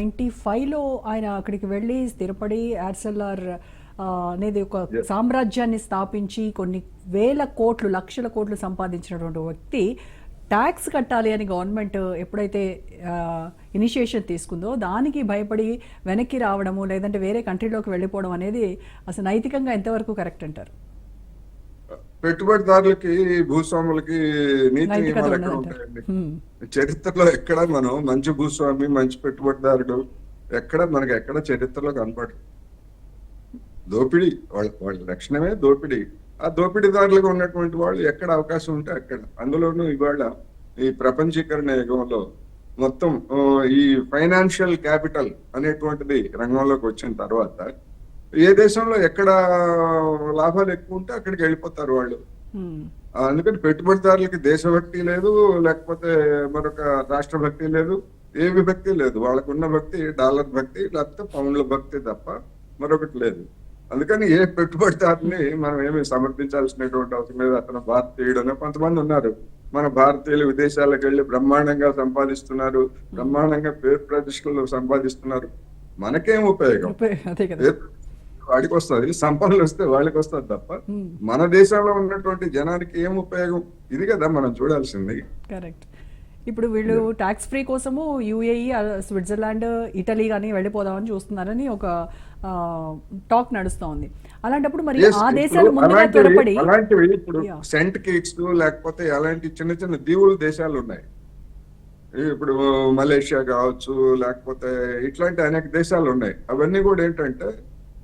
Ninety ఫైవ్లో ఆయన అక్కడికి వెళ్ళి స్థిరపడి యార్సెల్ఆర్ ఆ, అనేది ఒక సామ్రాజ్యాన్ని స్థాపించి కొన్ని వేల కోట్లు లక్షల కోట్లు సంపాదించినటువంటి వ్యక్తి ట్యాక్స్ కట్టాలి అని గవర్నమెంట్ ఎప్పుడైతే ఇనిషియేషన్ తీసుకుందో దానికి భయపడి వెనక్కి రావడము లేదంటే వేరే కంట్రీలోకి వెళ్ళిపోవడం అనేది అసలు నైతికంగా ఎంతవరకు కరెక్ట్ అంటారు? పెట్టుబడిదారులకి భూస్వాములకి నీతి నియమాలు ఎక్కడ. ఉంటాయండి. చరిత్రలో ఎక్కడ మనం మంచి భూస్వామి మంచి పెట్టుబడిదారుడు ఎక్కడ మనకి ఎక్కడ చరిత్రలో కనపడదు దోపిడీ వాళ్ళ వాళ్ళ లక్షణమే దోపిడీ ఆ దోపిడీదారులుగా ఉన్నటువంటి వాళ్ళు ఎక్కడ అవకాశం ఉంటే అక్కడ అందులోనూ ఇవాళ ఈ ప్రపంచీకరణ యుగంలో మొత్తం ఈ ఫైనాన్షియల్ క్యాపిటల్ అనేటువంటిది రంగంలోకి వచ్చిన తర్వాత ఏ దేశంలో ఎక్కడ లాభాలు ఎక్కువ ఉంటే అక్కడికి వెళ్ళిపోతారు వాళ్ళు. అందుకని పెట్టుబడిదారులకి దేశభక్తి లేదు లేకపోతే మరొక రాష్ట్ర భక్తి లేదు ఏ విభక్తి లేదు. వాళ్ళకున్న భక్తి డాలర్ భక్తి లేకపోతే పౌండ్ల భక్తి తప్ప మరొకటి లేదు. అందుకని ఏ పెట్టుబడిదారుని మనం ఏమి సమర్థించాల్సినటువంటి అవసరం లేదు. అతను భారతీయుడు అని కొంతమంది ఉన్నారు. మన భారతీయులు విదేశాలకు వెళ్ళి బ్రహ్మాండంగా సంపాదిస్తున్నారు. బ్రహ్మాండంగా పేరు ప్రతిష్టలు సంపాదిస్తున్నారు. మనకేం ఉపయోగం? అదే కదా. వాడికి వస్తుంది సంపన్నులు వస్తే వాళ్ళకి వస్తుంది తప్ప. మన దేశంలో ఉన్నటువంటి జనానికి ఏం ఉపయోగం? ఇది కదా మనం చూడాల్సింది. కరెక్ట్. ఇప్పుడు వీళ్ళు ట్యాక్స్ ఫ్రీ కోసము యూఏఈ స్విట్జర్లాండ్ ఇటలీ కానీ వెళ్ళిపోదామని చూస్తున్నారని ఒక టాక్ నడుస్తూ ఉంది. అలాంటప్పుడు మరి ఆ దేశాలు ముందుగా అలాంటివి- త్వరపడి అలాంటివి ఇప్పుడు Yeah. సెంట్ కిక్స్ లేకపోతే అలాంటి చిన్న చిన్న దీవుల దేశాలు ఉన్నాయి. ఇప్పుడు మలేషియా కావచ్చు లేకపోతే ఇట్లాంటి అనేక దేశాలు ఉన్నాయి. అవన్నీ కూడా ఏంటంటే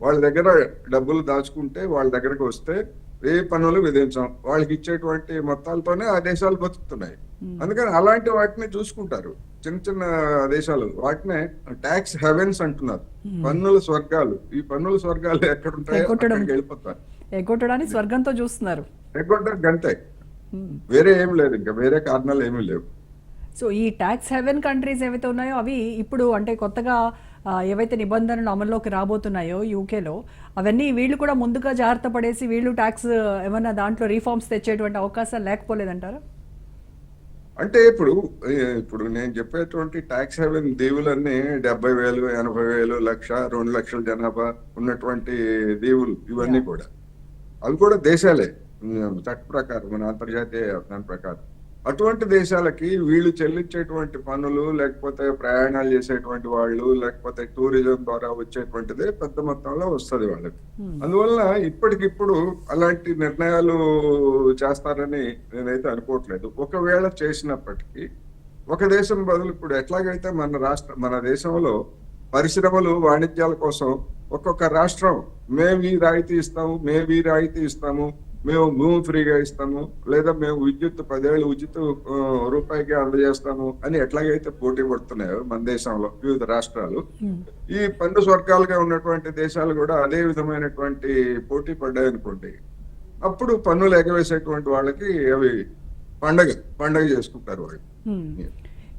వాళ్ళ దగ్గర డబ్బులు దాచుకుంటే వాళ్ళ దగ్గరకు వస్తే ఏ పన్నులు విధించాం. వాళ్ళకి ఇచ్చేటువంటి మొత్తాలతోనే ఆ దేశాలు బతుకుతున్నాయి. అందుకని అలాంటి వాటిని చూసుకుంటారు. చిన్న చిన్న దేశాలు. వాటినే ట్యాక్స్ హెవెన్స్ అంటున్నారు. పన్నుల స్వర్గాలు. ఈ పన్నుల స్వర్గాలు ఎక్కడ ఉంటాయో ఎగ్గొట్టడం. అక్కడికి వెళ్ళిపోతారు. ఎగ్గొట్టడానికి స్వర్గంతో చూస్తున్నారు. ఎగ్గొట్టారు గంతే. హ్మ్. వేరే ఏం లేదు. ఇంకా వేరే కారణాలు ఏమీ లేవు. సో ఈ ట్యాక్స్ హెవెన్ కంట్రీస్ ఏవైతే ఉన్నాయో అవి ఇప్పుడు అంటే కొత్తగా ఏవైతే నిబంధనలు అమల్లోకి రాబోతున్నాయో యూకేలో అవన్నీ వీళ్ళు కూడా ముందుగా జాగ్రత్త పడేసి వీళ్ళు ట్యాక్స్ ఏమన్నా దాంట్లో రీఫార్మ్స్ తెచ్చేటువంటి అవకాశాలు లేకపోలేదంటారా? అంటే ఇప్పుడు ఇప్పుడు నేను చెప్పేటువంటి ట్యాక్స్ హెవెన్ దీవులన్నీ డెబ్బై వేలు ఎనభై వేలు లక్ష రెండు లక్షల జనాభా ఉన్నటువంటి దీవులు ఇవన్నీ కూడా. అవి కూడా దేశాలే. చట్ట ప్రకారం మన అంతర్జాతీయ దాని ప్రకారం. అటువంటి దేశాలకి వీళ్ళు చెల్లించేటువంటి పన్నులు లేకపోతే ప్రయాణాలు చేసేటువంటి వాళ్ళు లేకపోతే టూరిజం ద్వారా వచ్చేటువంటిదే పెద్ద మొత్తంలో వస్తది వాళ్ళకి. అందువల్ల ఇప్పటికిప్పుడు అలాంటి నిర్ణయాలు చేస్తారని నేనైతే అనుకోవట్లేదు. ఒకవేళ చేసినప్పటికీ ఒక దేశం బదులు ఇప్పుడు ఎట్లాగైతే మన రాష్ట్ర మన దేశంలో పరిశ్రమలు వాణిజ్యాల కోసం ఒక్కొక్క రాష్ట్రం మేము ఈ రాయితీ ఇస్తాము మేము ఈ రాయితీ ఇస్తాము మేము భూమి ఫ్రీగా ఇస్తాము లేదా మేము విద్యుత్ పదేళ్ళు ఉచిత రూపాయికి అందజేస్తాము అని ఎట్లాగైతే పోటీ పడుతున్నాయో మన దేశంలో వివిధ రాష్ట్రాలు ఈ పన్ను స్వర్గాలుగా ఉన్నటువంటి దేశాలు కూడా అదే విధమైనటువంటి పోటీ పడ్డాయి అనుకోండి అప్పుడు పన్నులు ఎగవేసేటువంటి వాళ్ళకి అవి పండగ పండగ చేసుకుంటారు వాళ్ళు హ్మ్.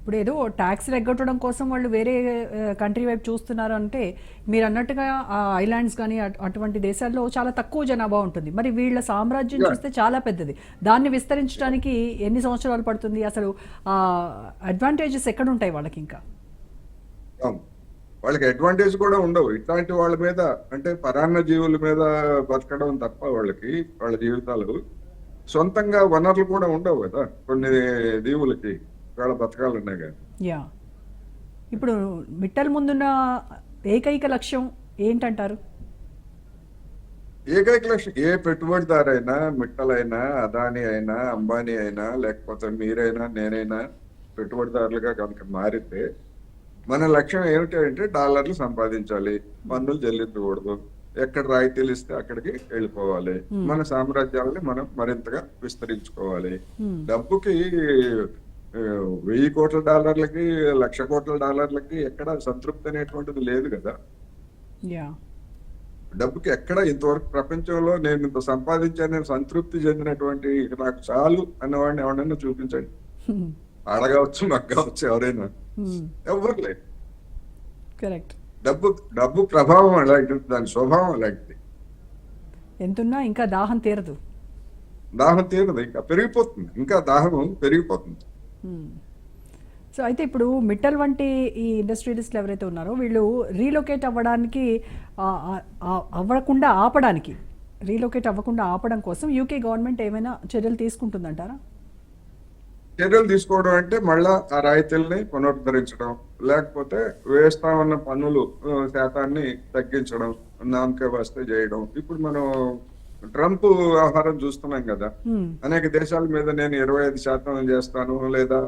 ఇప్పుడు ఏదో ట్యాక్స్ ఎగ్గొట్టడం కోసం వాళ్ళు వేరే కంట్రీ వైపు చూస్తున్నారు అంటే మీరు అన్నట్టుగా ఆ ఐలాండ్స్ కానీ అటు- అటువంటి దేశాల్లో చాలా తక్కువ జనాభా ఉంటుంది. మరి వీళ్ళ సామ్రాజ్యం. చూస్తే చాలా పెద్దది. దాన్ని విస్తరించడానికి ఎన్ని సంవత్సరాలు పడుతుంది? అసలు అడ్వాంటేజెస్ ఎక్కడ ఉంటాయి వాళ్ళకి ఇంకా. వాళ్ళకి అడ్వాంటేజ్ కూడా ఉండవు. ఇట్లాంటి వాళ్ళ మీద అంటే పరాన్న జీవుల మీద బతకడం తప్ప వాళ్ళకి వాళ్ళ జీవితాలు సొంతంగా వనరులు కూడా ఉండవు కదా కొన్ని దీవులకి. వాళ్ళ బతకాలన్నాయి కానీ యా. ఇప్పుడు మిట్టల ముందున్న ఏకైక లక్ష్యం ఏంటంటారు? ఏకైక లక్ష్యం ఏ పెట్టుబడిదారైనా మిట్టలైనా అదాని అయినా అంబానీ అయినా లేకపోతే మీరైనా నేనైనా పెట్టుబడిదారులుగా కనుక మారితే మన లక్ష్యం ఏమిటి అంటే డాలర్లు సంపాదించాలి పన్నులు చెల్లించకూడదు ఎక్కడ రాయితీలు ఇస్తే అక్కడికి వెళ్ళిపోవాలి. మన సామ్రాజ్యాలని మనం మరింతగా విస్తరించుకోవాలి. డబ్బుకి వెయ్యి కోట్ల డాలర్లకి లక్ష కోట్ల డాలర్లకి ఎక్కడ సంతృప్తి అనేటువంటిది లేదు కదా. డబ్బుకి ఎక్కడ ఇంతవరకు ప్రపంచంలో నేను ఇంత సంపాదించానని సంతృప్తి చెందినటువంటి నాకు చాలు అన్నవాడిని ఎవరైనా చూపించండి. అడగవచ్చు మగ్గవచ్చు ఎవరైనా. ఎవరు లేదు కరెక్ట్ డబ్బు డబ్బు ప్రభావం అలాంటిది దాని స్వభావం అలాంటిది. ఎంతున్నా ఇంకా దాహం తీరదు. దాహం తీరదు ఇంకా పెరిగిపోతుంది ఇంకా దాహం పెరిగిపోతుంది. సో అయితే ఇప్పుడు మిట్టల్ వంటి ఈ ఇండస్ట్రియలిస్టులు ఎవరైతే ఉన్నారో వీళ్ళు రీలొకేట్ అవ్వడానికి అవ్వకుండా ఆపడానికి రీలొకేట్ అవ్వకుండా ఆపడం కోసం యూకే గవర్నమెంట్ ఏమైనా చర్యలు తీసుకుంటుందంటారా? చర్యలు తీసుకోవడం అంటే మళ్ళా ఆ రాయితీల్ని పునరుద్ధరించడం లేకపోతే వేస్తామన్న పన్నులు శాతాన్ని తగ్గించడం నామకే వస్తే చేయడం. ఇప్పుడు మనం ట్రంప్ వ్యవహారం చూస్తున్నాం కదా. అనేక దేశాల మీద నేను ఇరవై ఐదు శాతం చేస్తాను లేదా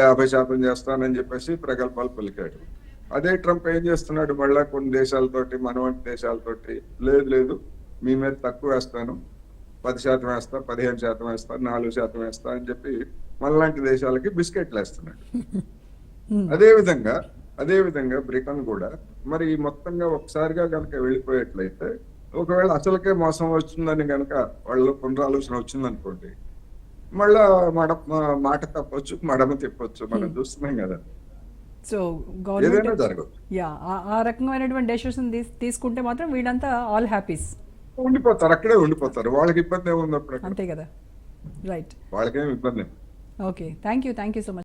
యాభై శాతం చేస్తానని చెప్పేసి ప్రగల్భాలు పలికాడు. అదే ట్రంప్ ఏం చేస్తున్నాడు? మళ్ళా కొన్ని దేశాలతోటి మన వంటి దేశాలతోటి లేదు లేదు మీ మీద తక్కువ వేస్తాను. పది శాతం వేస్తా పదిహేను శాతం వేస్తా నాలుగు శాతం వేస్తా అని చెప్పి మనలాంటి దేశాలకి బిస్కెట్లు వేస్తున్నాడు. అదే విధంగా అదే విధంగా బ్రిటన్ కూడా మరి మొత్తంగా ఒకసారిగా కనుక వెళ్ళిపోయేట్లయితే ఒకవేళ అసలుకే మోసం వచ్చిందని కనుక వాళ్ళు పునరాలోచన వచ్చిందనుకోండి మళ్ళా మడ మాట తప్పొచ్చు మడమ తిప్పొచ్చు మనం చూస్తున్నాం కదా. సో గవర్నమెంట్ యా ఆ- రకమైనటువంటి డెసిషన్ తీసుకుంటే మాత్రం వీళ్ళంతా ఆల్ హ్యాపీస్ ఉండిపోతారు అక్కడే ఉండిపోతారు. వాళ్ళకి ఇబ్బంది ఏముంది? అంతే కదా. రైట్ వాళ్ళకేం ఇబ్బంది. Okay thank you thank you so much